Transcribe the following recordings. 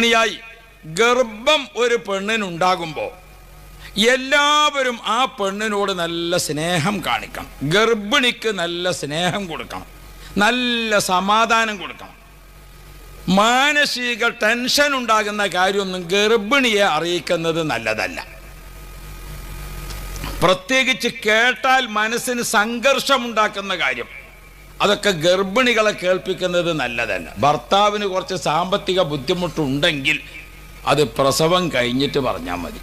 ഗർഭിണിയായി ഗർഭം ഒരു പെണ്ണിനുണ്ടാകുമ്പോൾ എല്ലാവരും ആ പെണ്ണിനോട് നല്ല സ്നേഹം കാണിക്കണം. ഗർഭിണിക്ക് നല്ല സ്നേഹം കൊടുക്കണം. നല്ല സമാധാനം കൊടുക്കണം. മാനസിക ടെൻഷൻ ഉണ്ടാകുന്ന കാര്യമൊന്നും ഗർഭിണിയെ അറിയിക്കുന്നത് നല്ലതല്ല. പ്രത്യേകിച്ച് കേട്ടാൽ മനസ്സിന് സംഘർഷമുണ്ടാക്കുന്ന കാര്യം. അതൊക്കെ ഗർഭിണികളെ കേൾപ്പിക്കുന്നത് നല്ലതല്ല. ഭർത്താവിന് കുറച്ച് സാമ്പത്തിക ബുദ്ധിമുട്ടുണ്ടെങ്കിൽ അത് പ്രസവം കഴിഞ്ഞിട്ട് പറഞ്ഞാൽ മതി?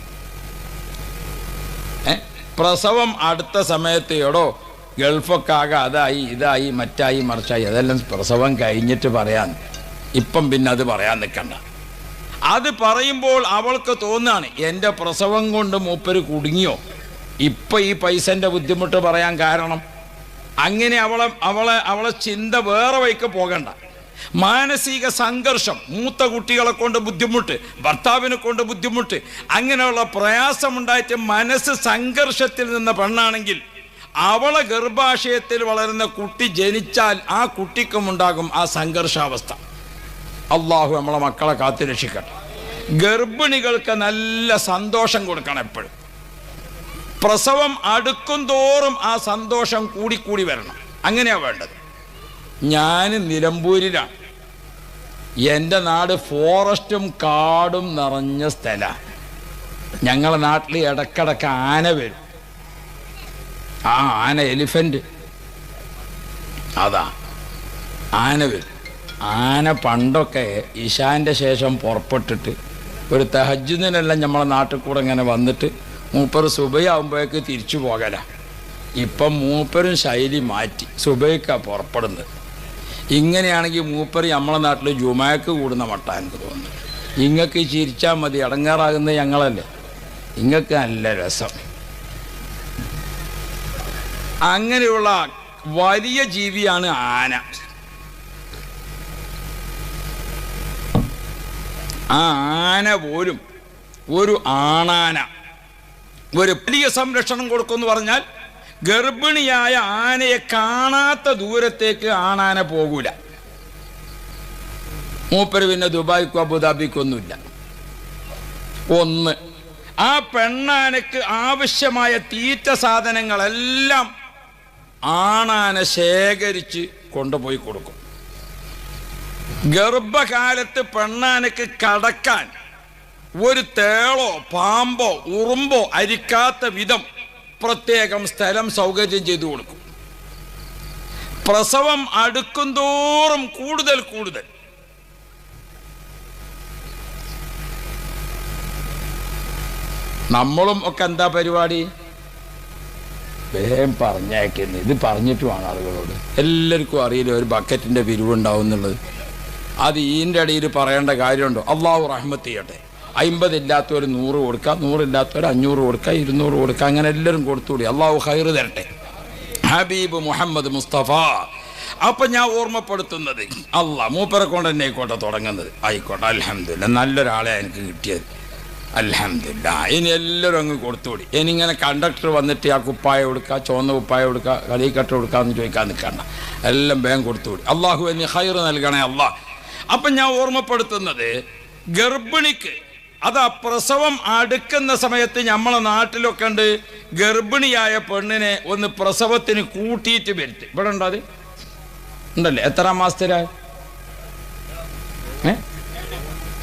പ്രസവം അടുത്ത സമയത്ത് എടോ ഗൾഫൊക്കെ ആകെ അതായി ഇതായി മറ്റായി മറിച്ചായി അതെല്ലാം പ്രസവം കഴിഞ്ഞിട്ട് പറയാൻ. ഇപ്പം പിന്നെ അത് പറയാൻ നിൽക്കണ്ട. അത് പറയുമ്പോൾ അവൾക്ക് തോന്നാണ് എന്റെ പ്രസവം കൊണ്ട് മൂപ്പര് കുടുങ്ങിയോ? ഇപ്പം ഈ പൈസന്റെ ബുദ്ധിമുട്ട് പറയാൻ കാരണം അങ്ങനെ അവളെ അവളെ അവളെ ചിന്ത വേറെ വഴിക്ക് പോകണ്ട. മാനസിക സംഘർഷം മൂത്ത കുട്ടികളെ കൊണ്ട് ബുദ്ധിമുട്ട് ഭർത്താവിനെ കൊണ്ട് ബുദ്ധിമുട്ട് അങ്ങനെയുള്ള പ്രയാസമുണ്ടായിട്ട് മനസ്സ് സംഘർഷത്തിൽ നിന്ന് പെണ്ണാണെങ്കിൽ അവളെ ഗർഭാശയത്തിൽ വളരുന്ന കുട്ടി ജനിച്ചാൽ ആ കുട്ടിക്കും ഉണ്ടാകും ആ സംഘർഷാവസ്ഥ. അള്ളാഹു നമ്മളെ മക്കളെ കാത്തു രക്ഷിക്കട്ടെ ഗർഭിണികൾക്ക് നല്ല സന്തോഷം കൊടുക്കണം എപ്പോഴും. പ്രസവം അടുക്കും തോറും ആ സന്തോഷം കൂടിക്കൂടി വരണം. അങ്ങനെയാണ് വേണ്ടത്. ഞാൻ നിലമ്പൂരിലാണ്. എന്റെ നാട് ഫോറസ്റ്റും കാടും നിറഞ്ഞ സ്ഥലമാണ്. ഞങ്ങളെ നാട്ടിൽ ഇടക്കിടക്ക് ആന വരും. ആ ആന എലിഫന്റ്. അതാ ആന വരും. ആന പണ്ടൊക്കെ ഇഷാന്റെ ശേഷം പുറപ്പെട്ടിട്ട് ഒരു തെഹജുദിനെല്ലാം നമ്മളെ നാട്ടിൽ കൂടെ ഇങ്ങനെ വന്നിട്ട് മൂപ്പർ സുബയാകുമ്പോഴേക്ക് തിരിച്ചു പോകല. ഇപ്പം മൂപ്പരും ശൈലി മാറ്റി. സുബയ്ക്കാണ് പുറപ്പെടുന്നത്. ഇങ്ങനെയാണെങ്കിൽ മൂപ്പർ നമ്മളെ നാട്ടിൽ ജുമാക്ക് കൂടുന്ന മട്ട തോന്നുന്നു. ഇങ്ങക്ക് ചിരിച്ചാൽ മതി അടങ്ങാറാകുന്നത് ഞങ്ങളല്ലേ. ഇങ്ങക്ക് നല്ല രസം. അങ്ങനെയുള്ള വലിയ ജീവിയാണ് ആന. ആ ആന പോലും ഒരു ആണാന. ഒരു വലിയ സംരക്ഷണം കൊടുക്കുമെന്ന് പറഞ്ഞാൽ ഗർഭിണിയായ ആനയെ കാണാത്ത ദൂരത്തേക്ക് ആണാന പോകൂല. മൂപ്പര് പിന്നെ ദുബായ്ക്കോ അബുദാബിക്കോ ഒന്നുമില്ല. ഒന്ന് ആ പെണ്ണാനക്ക് ആവശ്യമായ തീറ്റ സാധനങ്ങളെല്ലാം ആണാന ശേഖരിച്ച് കൊണ്ടുപോയി കൊടുക്കും. ഗർഭകാലത്ത് പെണ്ണാനക്ക് കടക്കാൻ ഒരു തേളോ പാമ്പോ ഉറുമ്പോ അരിക്കാത്ത വിധം പ്രത്യേകം സ്ഥലം സൗകര്യം ചെയ്തു കൊടുക്കും. പ്രസവം അടുക്കും തോറും കൂടുതൽ കൂടുതൽ. നമ്മളും ഒക്കെ എന്താ പരിപാടി? വേഗം പറഞ്ഞേക്കുന്നു ഇത് പറഞ്ഞിട്ട് വേണം ആളുകളോട്. എല്ലാവർക്കും അറിയില്ല ഒരു ബക്കറ്റിന്റെ പിരിവുണ്ടാവും എന്നുള്ളത്. അത് ഈന്റെ ഇടയിൽ പറയേണ്ട കാര്യമുണ്ടോ? അള്ളാഹു റഹ്മത്ത് ചെയ്യട്ടെ. അമ്പതില്ലാത്തവർ നൂറ് കൊടുക്കുക നൂറില്ലാത്തവർ അഞ്ഞൂറ് കൊടുക്കുക ഇരുന്നൂറ് കൊടുക്കുക അങ്ങനെ എല്ലാവരും കൊടുത്തുകൂടി. അള്ളാഹു ഹൈർ തരട്ടെ. ഹബീബ് മുഹമ്മദ് മുസ്തഫ. അപ്പൊ ഞാൻ ഓർമ്മപ്പെടുത്തുന്നത് അല്ല മൂപ്പരെ കൊണ്ട് തന്നെ ആയിക്കോട്ടെ തുടങ്ങുന്നത്. ആയിക്കോട്ടെ അലഹമില്ല നല്ലൊരാളെ എനിക്ക് കിട്ടിയത്. അലഹമില്ല ഇനി എല്ലാവരും അങ്ങ് കൊടുത്തുകൂടി. ഇനി ഇങ്ങനെ കണ്ടക്ടർ വന്നിട്ട് ആ കുപ്പായ കൊടുക്കുക ചുവന്ന കുപ്പായ കൊടുക്കുക കളിക്കട്ട കൊടുക്കുക എന്ന് ചോദിക്കാൻ നിൽക്കണ്ട. എല്ലാം വേഗം കൊടുത്തുകൂടി. അള്ളാഹു ഇനി ഹൈർ നൽകണേ അള്ളാഹ് അപ്പം ഞാൻ ഓർമ്മപ്പെടുത്തുന്നത് ഗർഭിണിക്ക് അത് പ്രസവം അടുക്കുന്ന സമയത്ത് നമ്മളെ നാട്ടിലൊക്കെ ഉണ്ട് ഗർഭിണിയായ പെണ്ണിനെ ഒന്ന് പ്രസവത്തിന് കൂട്ടിയിട്ട് വരുത്തി. ഇവിടെ ഉണ്ടോ അത്? ഉണ്ടല്ലേ? എത്ര മാസത്തിലായി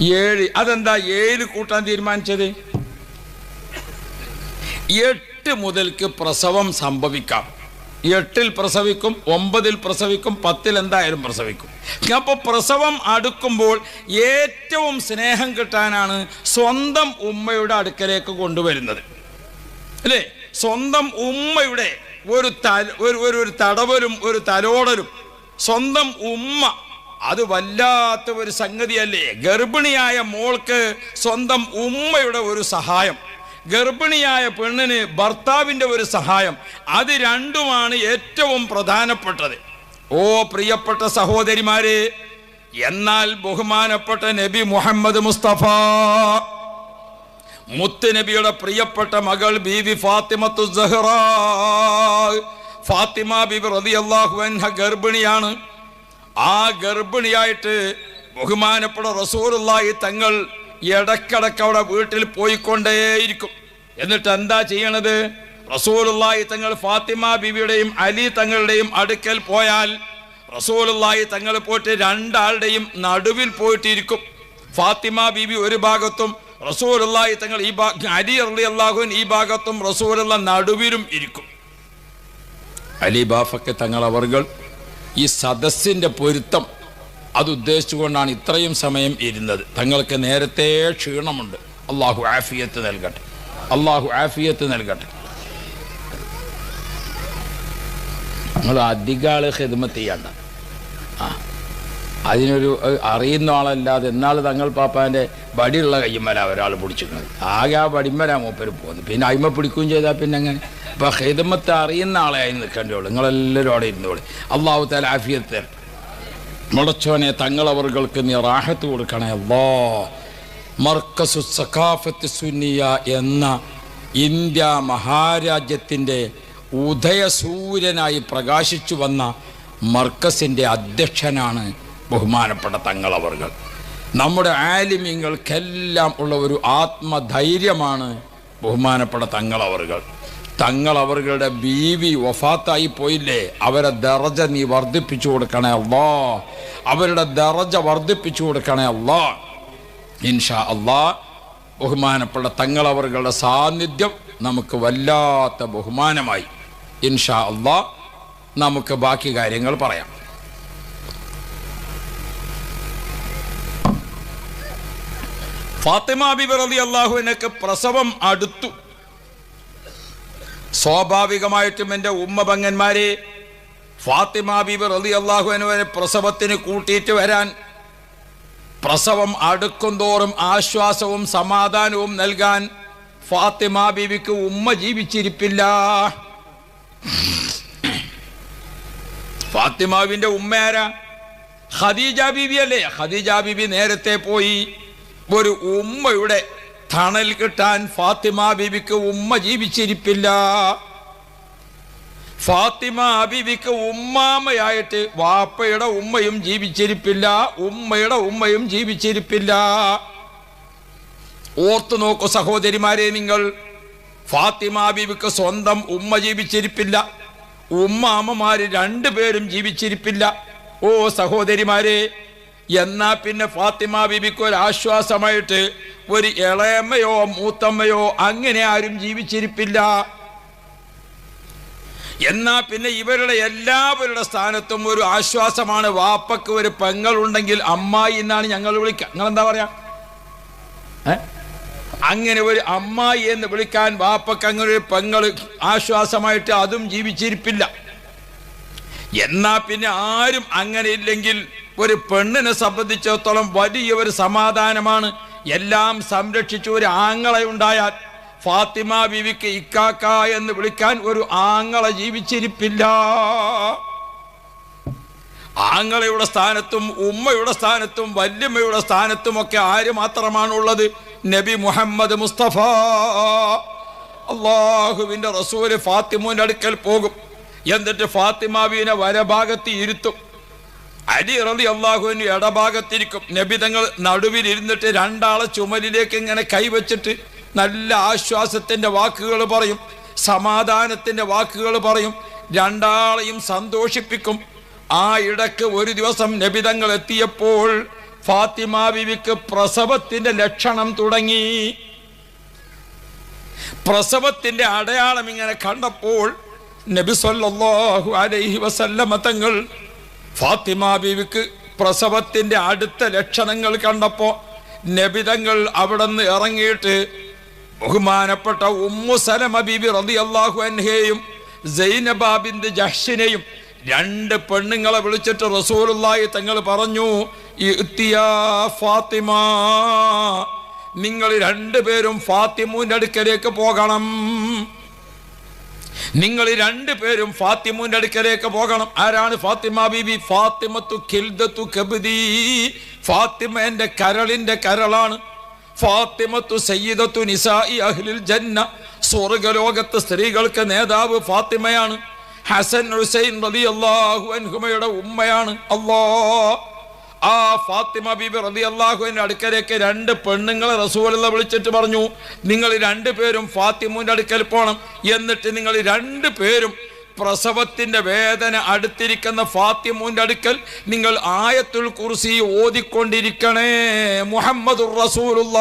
ഏഴ്. അതെന്താ ഏഴ് കൂട്ടാൻ തീരുമാനിച്ചത്? എട്ട് മുതൽക്ക് പ്രസവം സംഭവിക്കാം. എട്ടിൽ പ്രസവിക്കും ഒമ്പതിൽ പ്രസവിക്കും പത്തിൽ എന്തായാലും പ്രസവിക്കും. അപ്പോൾ പ്രസവം അടുക്കുമ്പോൾ ഏറ്റവും സ്നേഹം കിട്ടാനാണ് സ്വന്തം ഉമ്മയുടെ അടുക്കലേക്ക് കൊണ്ടുവരുന്നത്. അല്ലേ? സ്വന്തം ഉമ്മയുടെ ഒരു ഒരു ഒരു ഒരു തടവലും ഒരു തലോടലും. സ്വന്തം ഉമ്മ അത് വല്ലാത്ത ഒരു സംഗതിയല്ലേ? ഗർഭിണിയായ മോൾക്ക് സ്വന്തം ഉമ്മയുടെ ഒരു സഹായം. ഗർഭിണിയായ പെണ്ണിന് ഭർത്താവിന്റെ ഒരു സഹായം. അത് രണ്ടുമാണ് ഏറ്റവും പ്രധാനപ്പെട്ടത്. ഓ പ്രിയപ്പെട്ട സഹോദരിമാരെ എന്നാൽ ബഹുമാനപ്പെട്ട നബി മുഹമ്മദ് മുസ്തഫ മുത്ത് നബിയുടെ പ്രിയപ്പെട്ട മകൾ ബീവി ഫാത്തിമത്തു സഹറ ഫാത്തിമ ബിബി റതി അൻഹ ഗർഭിണിയാണ്. ആ ഗർഭിണിയായിട്ട് ബഹുമാനപ്പെട്ട റസൂറുള്ളായി തങ്ങൾ ഇടക്കിടക്ക് അവിടെ വീട്ടിൽ പോയിക്കൊണ്ടേയിരിക്കും. എന്നിട്ട് എന്താ ചെയ്യണത്? റസൂലുള്ളാഹി തങ്ങൾ ഫാത്തിമ ബിബിയുടെയും അലി തങ്ങളുടെയും അടുക്കൽ പോയാൽ റസൂലുള്ളാഹി തങ്ങൾ പോയിട്ട് രണ്ടാളുടെയും നടുവിൽ പോയിട്ടിരിക്കും. ഫാത്തിമ ബിബി ഒരു ഭാഗത്തും റസൂലുള്ളാഹി തങ്ങൾ ഈ ഭാഗ അലി അള്ളി അള്ളാഹുൻ ഈ ഭാഗത്തും റസൂലുള്ള നടുവിലും ഇരിക്കും. അലി ബാഫക്ക് തങ്ങൾ അവർകൾ ഈ സദസ്സിന്റെ പൊരുത്തം അത് ഉദ്ദേശിച്ചുകൊണ്ടാണ് ഇത്രയും സമയം ഇരുന്നത്. തങ്ങൾക്ക് നേരത്തെ ക്ഷീണമുണ്ട്. അള്ളാഹു ആഫിയത്ത് നൽകട്ടെ. അള്ളാഹു ആഫിയത്ത് നൽകട്ടെ. നിങ്ങൾ അധിക ആൾ ഹിദ്മത്ത് ചെയ്യണ്ട. ആ. അതിനൊരു അറിയുന്ന ആളല്ലാതെ എന്നാൽ തങ്ങൾ പാപ്പാന്റെ വടിയുള്ള കയ്യമ്മല ഒരാൾ പിടിച്ചിരുന്നത് ആകെ ആ വടിമല മൂപ്പര് പോകുന്നത്. പിന്നെ അയിമ പിടിക്കുകയും ചെയ്താൽ പിന്നെ അങ്ങനെ ഇപ്പം ഹിദ്മത്ത് അറിയുന്ന ആളെ ആയി നിൽക്കേണ്ടതുള്ളൂ നിങ്ങളെല്ലാവരും അവിടെ ഇരുന്നോളൂ അള്ളാഹു താല ആഫിയത്ത് തരട്ടെ. മുളച്ചോനെ തങ്ങളവർക്ക് നീ റാഹത്ത് കൊടുക്കണേ. അല്ലോ മർക്കസു സഖാഫത്ത് സുന്നിയ എന്ന ഇന്ത്യ മഹാരാജ്യത്തിന്റെ ഉദയസൂര്യനായി പ്രകാശിച്ചു വന്ന മർക്കസിന്റെ അധ്യക്ഷനാണ് ബഹുമാനപ്പെട്ട തങ്ങളവറുകൾ. നമ്മുടെ ആലിമ്യങ്ങൾക്കെല്ലാം ഉള്ള ഒരു ആത്മധൈര്യമാണ് ബഹുമാനപ്പെട്ട തങ്ങളവറുകൾ അവരുടെ ബീവി വഫാത്തായി പോയില്ലേ? അവരെ ദറജ നീ വർദ്ധിപ്പിച്ചു കൊടുക്കണേ അള്ളാ. അവരുടെ ദറജ വർദ്ധിപ്പിച്ചു കൊടുക്കണേ അള്ളാ. ഇൻഷാ അള്ളാ ബഹുമാനപ്പെട്ട തങ്ങൾ അവരുടെ സാന്നിധ്യം നമുക്ക് വല്ലാത്ത ബഹുമാനമായി. ഇൻഷാ അള്ളാ നമുക്ക് ബാക്കി കാര്യങ്ങൾ പറയാം. ഫാത്തിമ ബിബി റളി അള്ളാഹുവിനൊക്കെ പ്രസവം അടുത്തു. സ്വാഭാവികമായിട്ടും എന്റെ ഉമ്മ പങ്ങന്മാരെ ഫാത്തിമ ബിബി അള്ളാഹു അള്ളാഹുവിനെ പ്രസവത്തിന് കൂട്ടിയിട്ട് വരാൻ പ്രസവം അടുക്കും തോറും ആശ്വാസവും സമാധാനവും നൽകാൻ ഫാത്തിമ ബീവിക്ക് ഉമ്മ ജീവിച്ചിരിപ്പില്ല. ഫാത്തിമാവിന്റെ ഉമ്മ ആരാ? ഖദീജ ബീബി അല്ലേ ഖദീജ ബീബി നേരത്തെ പോയി ഒരു ഉമ്മയുടെ തണൽ കിട്ടാൻ ഫാത്തിമ ബിബിക്ക് ഉമ്മ ജീവിച്ചിരിപ്പില്ല. ഫാത്തിമ ബിബിക്ക് ഉമ്മാമയായിട്ട് വാപ്പയുടെ ഉമ്മയും ജീവിച്ചിരിപ്പില്ല. ഉമ്മയുടെ ഉമ്മയും ജീവിച്ചിരിപ്പില്ല. ഓർത്തു നോക്കൂ സഹോദരിമാരെ നിങ്ങൾ. ഫാത്തിമ ബിബിക്ക് സ്വന്തം ഉമ്മ ജീവിച്ചിരിപ്പില്ല. ഉമ്മാമ്മമാര് രണ്ടുപേരും ജീവിച്ചിരിപ്പില്ല. ഓ സഹോദരിമാരെ എന്നാ പിന്നെ ഫാത്തിമ ബിബിക്ക് ഒരു ആശ്വാസമായിട്ട് ഒരു ഇളയമ്മയോ മൂത്തമ്മയോ അങ്ങനെ ആരും ജീവിച്ചിരിപ്പില്ല. എന്നാ പിന്നെ ഇവരുടെ എല്ലാവരുടെ സ്ഥാനത്തും ഒരു ആശ്വാസമാണ്. വാപ്പക്ക് ഒരു പെങ്ങൾ ഉണ്ടെങ്കിൽ അമ്മായി എന്നാണ് ഞങ്ങൾ വിളിക്കുക നിങ്ങൾ എന്താ പറയാ? അങ്ങനെ ഒരു അമ്മായി എന്ന് വിളിക്കാൻ വാപ്പക്ക് അങ്ങനെ ഒരു പെങ്ങൾ ആശ്വാസമായിട്ട് അതും ജീവിച്ചിരിപ്പില്ല. എന്നാ പിന്നെ ആരും അങ്ങനെ ഇല്ലെങ്കിൽ ഒരു പെണ്ണിനെ സംബന്ധിച്ചിടത്തോളം വലിയ ഒരു സമാധാനമാണ്. എല്ലാം സംരക്ഷിച്ച ഒരു ആങ്ങളെ ഉണ്ടായാൽ ഫാത്തിമ ബിവിക്ക് ഇക്കാക്ക എന്ന് വിളിക്കാൻ ഒരു ആങ്ങളെ ജീവിച്ചിരിപ്പില്ല. ആങ്ങളയുടെ സ്ഥാനത്തും ഉമ്മയുടെ സ്ഥാനത്തും വല്യമ്മയുടെ സ്ഥാനത്തും ഒക്കെ ആര് മാത്രമാണുള്ളത്? നബി മുഹമ്മദ് മുസ്തഫ. അള്ളാഹുവിന്റെ റസൂൽ ഫാത്തിമുവിന്റെ അടുക്കൽ പോകും. എന്നിട്ട് ഫാത്തിമാവിനെ വരഭാഗത്ത് ഇരുത്തും. അലി റലി അള്ളാഹുവിന് ഇടഭാഗത്തിരിക്കും. നബി തങ്ങൾ നടുവിൽ ഇരുന്നിട്ട് രണ്ടാളെ ചുമലിലേക്ക് ഇങ്ങനെ കൈവച്ചിട്ട് നല്ല ആശ്വാസത്തിന്റെ വാക്കുകൾ പറയും സമാധാനത്തിന്റെ വാക്കുകൾ പറയും രണ്ടാളെയും സന്തോഷിപ്പിക്കും. ആ ഇടയ്ക്ക് ഒരു ദിവസം നബിതങ്ങൾ എത്തിയപ്പോൾ ഫാത്തിമ ബിവിക്ക് പ്രസവത്തിന്റെ ലക്ഷണം തുടങ്ങി. പ്രസവത്തിന്റെ അടയാളം ഇങ്ങനെ കണ്ടപ്പോൾ നബി സല്ലല്ലാഹു അലൈഹി വസല്ലമ തങ്ങൾ ഫാത്തിമ ബീവിക്ക് പ്രസവത്തിന്റെ അടുത്ത ലക്ഷണങ്ങൾ കണ്ടപ്പോ നബിതങ്ങൾ അവിടെ നിന്ന് ഇറങ്ങിയിട്ട് ബഹുമാനപ്പെട്ട ഉമ്മു സലമ ബീബി അള്ളാഹു അൻഹയെയും ജൈനബാബിന്റെ ജഹ്ഷിനെയും രണ്ട് പെണ്ണുങ്ങളെ വിളിച്ചിട്ട് റസൂലുള്ളായി തങ്ങൾ പറഞ്ഞു ഫാത്തിമ നിങ്ങൾ രണ്ടുപേരും ഫാത്തിമൂന്റെ അടുക്കലേക്ക് പോകണം. നിങ്ങൾ രണ്ടു പേരും ഫാത്തിമുന്റെ അടുക്കലേക്ക് പോകണം. ആരാണ് ഫാത്തിമ ബീബി ഫാത്തിമത്തു ഖിൽദത്തു കബ്ദി. ഫാത്തിമ എന്റെ കരളിന്റെ കരളാണ്. ഫാത്തിമത്തു സയ്യിദത്തു നിസായി അഹ്ലിൽ ജന്ന. സ്വർഗലോകത്ത് സ്ത്രീകൾക്ക് നേതാവ് ഫാത്തിമയാണ്. ഹസൻ ഹുസൈൻ റളിയല്ലാഹു അൻഹുമയുടെ ഉമ്മയാണ്. അല്ലാ ആ ഫാത്തിമ ബീബി റതി അള്ളാഹുവിന്റെ അടുക്കലേക്ക് രണ്ട് പെണ്ണുങ്ങളെ റസൂലുള്ള വിളിച്ചിട്ട് പറഞ്ഞു നിങ്ങൾ രണ്ട് പേരും ഫാത്തിമുവിന്റെ അടുക്കൽ പോകണം എന്നിട്ട് നിങ്ങൾ രണ്ട് പേരും പ്രസവത്തിന്റെ വേദന അടുത്തിരിക്കുന്ന ഫാത്തിമുവിന്റെ അടുക്കൽ നിങ്ങൾ ആയത്തുൽ കുർസി ഓതിക്കൊണ്ടിരിക്കണേ മുഹമ്മദുർ റസൂലുള്ള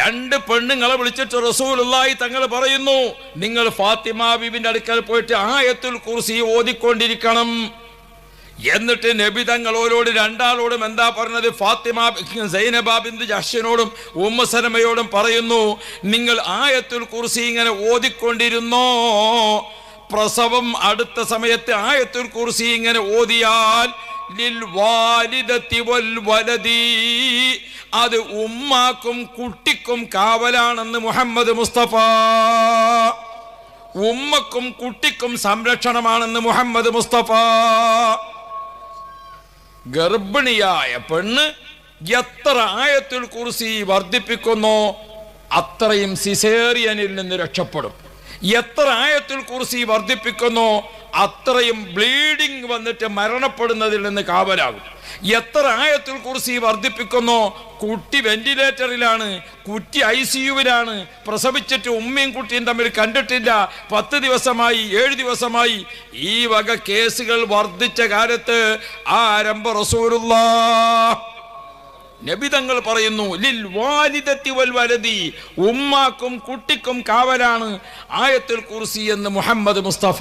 രണ്ട് പെണ്ണുങ്ങളെ വിളിച്ചിട്ട് റസൂലുള്ളായി തങ്ങൾ പറയുന്നു നിങ്ങൾ ഫാത്തിമ ബീബിന്റെ അടുക്കൽ പോയിട്ട് ആയത്തുൽ കുർസി ഓതിക്കൊണ്ടിരിക്കണം. എന്നിട്ട് നബി തങ്ങളോരോട് രണ്ടാളോടും എന്താ പറഞ്ഞത്? ഫാത്തിമ സൈനബാബിന്ദു ജഹ്ഷനോടും ഉമ്മസലമയോടും പറയുന്നു നിങ്ങൾ ആയത്തുൽ കുർസി ഇങ്ങനെ ഓതിക്കൊണ്ടിരുന്നോ? പ്രസവം അടുത്ത സമയത്ത് ആയത്തുൽ കുർസി ഇങ്ങനെ ഓതിയാൽ അത് ഉമ്മാക്കും കുട്ടിക്കും കാവലാണെന്ന് മുഹമ്മദ് മുസ്തഫ. ഉമ്മക്കും കുട്ടിക്കും സംരക്ഷണമാണെന്ന് മുഹമ്മദ് മുസ്തഫ. ഗർഭിണിയായ പെണ്ണ് എത്ര ആയത്തിൽ കുറിച്ച് വർദ്ധിപ്പിക്കുന്നോ അത്രയും സിസേറിയനിൽ നിന്ന് രക്ഷപ്പെടും. എത്ര ആയത്തിൽ കുറിച്ച് വർദ്ധിപ്പിക്കുന്നോ അത്രയും ബ്ലീഡിങ് വന്നിട്ട് മരണപ്പെടുന്നതിൽ നിന്ന് കാവലാകും. എത്ര ആയത്തിൽ കുറിച്ച് വർദ്ധിപ്പിക്കുന്നോ കുട്ടി വെന്റിലേറ്ററിലാണ് കുട്ടി ഐ സിയുവിലാണ് പ്രസവിച്ചിട്ട് ഉമ്മയും കുട്ടിയും തമ്മിൽ കണ്ടിട്ടില്ല പത്ത് ദിവസമായി ഏഴ് ദിവസമായി ഈ വക കേസുകൾ വർദ്ധിച്ച കാലത്ത് ആരംഭ റസൂലുള്ള നബിതങ്ങൾ പറയുന്നു ലിൽ വാലിദത്തി വൽ വലതി ഉമ്മാക്കും കുട്ടിക്കും കാവലാണ് ആയത്തുൽ കുർസി എന്ന് മുഹമ്മദ് മുസ്തഫ.